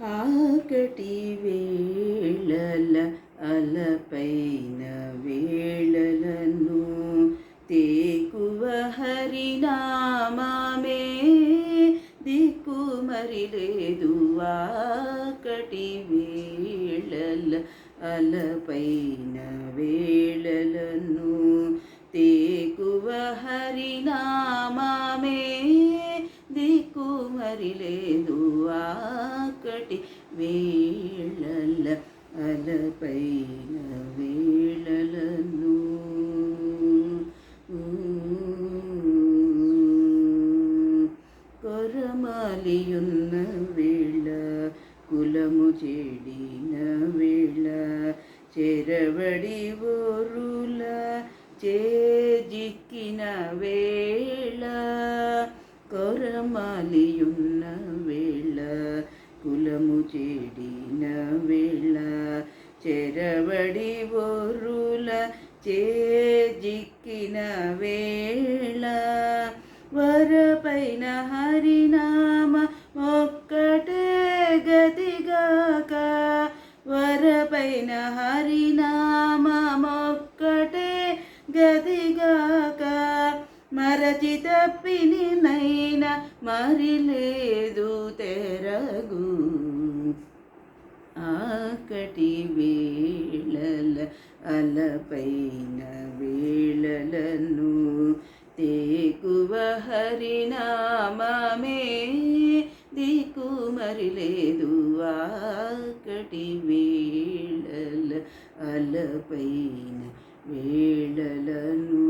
ఆకటి వేళల అలపైన వేళలను తేకువ హరినామామే దిక్కు మరి లేదు ఆకటి వేళల అలపైన వేళలను తేకువ హరినామామే దిక్కు మరి లేదు ఆకటి వేళల అలపైన వేళలను కొరమాలియున్న వేళ కులము చెడిన వేళ చెరవడి ఓరుల చేజిక్కిన వేళ కొరమాలియున్న వేళ కులము చెడిన వేళ చెరవడి ఓరుల చేజిక్కిన వేళ. వరపైన హరినామ ఒక్కటే గతిగాక. వరపైన హరినామ ఒక్కటే గతిగాక. మరచి తప్పిని నైన మరి లేదు తెరగు వేళల అలపైన వేళలను తేకువ హరినామే దిక్కు మరిలేదు ఆకటి వేళల అలపైన వేళలను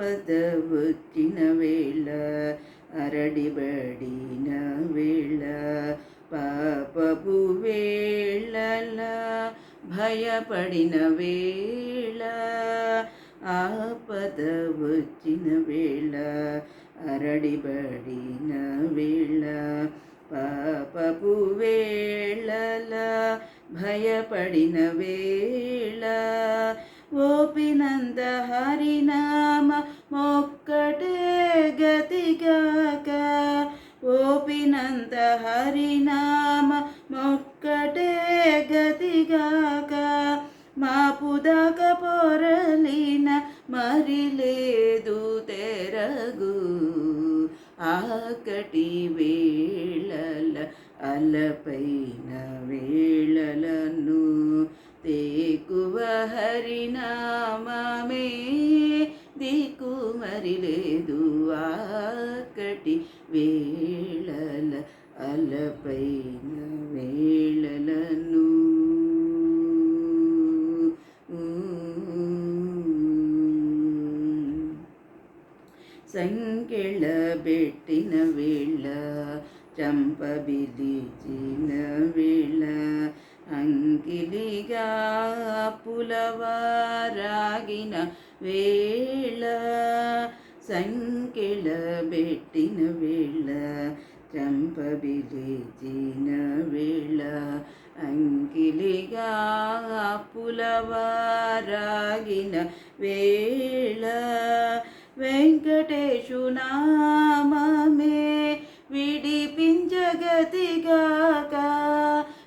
ఆపద వచ్చిన వేళ అరడిబడిన వేళ పాపపు వేళల భయపడిన వేళ ఆపద వచ్చిన వేళ అరడిబడిన వేళ పాపపు వేళల భయపడిన వేళ. ఓపినంద హరినామ మొక్కటే గతిగాక ఓపినంత హరినామ మొక్కటే గతిగాక మాపుదాక పొరలిన మరి లేదు తెరగు ఆకటి వేళల అలపైన వేళల అలపైన వేళలను సంకెళ పెట్టిన వేళ చంపబిలిచిన వేళ అంకిలిగా పులవారాగిన వేళ సంకెళ వేళ త్రంపబిలిచిన వేళ అంకిలిగా పులవారాగిన వేళ. వెంకటేశు నామమే విడిపించగతిగాక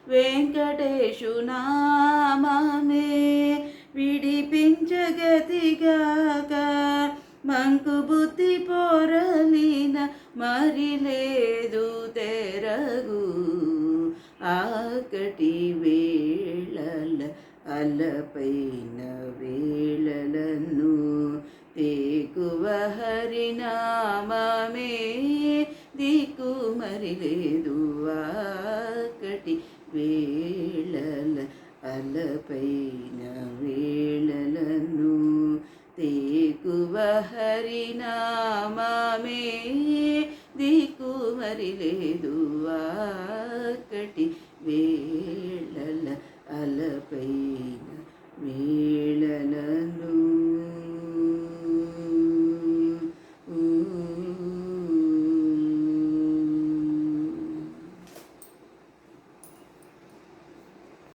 వెంకటేశు నామమే విడిపించగతిగాక. మంకు బుద్ధి పోరలిన మరి లేదు తెరగు. ఆకటి వేళల అలపైన వేళలను తేకువ హరినామే దిక్కు మరి లేదు. ఆకటి వేళల అలపైన దిక్కు లేదు ఆకటి వేళల అలపైన మీ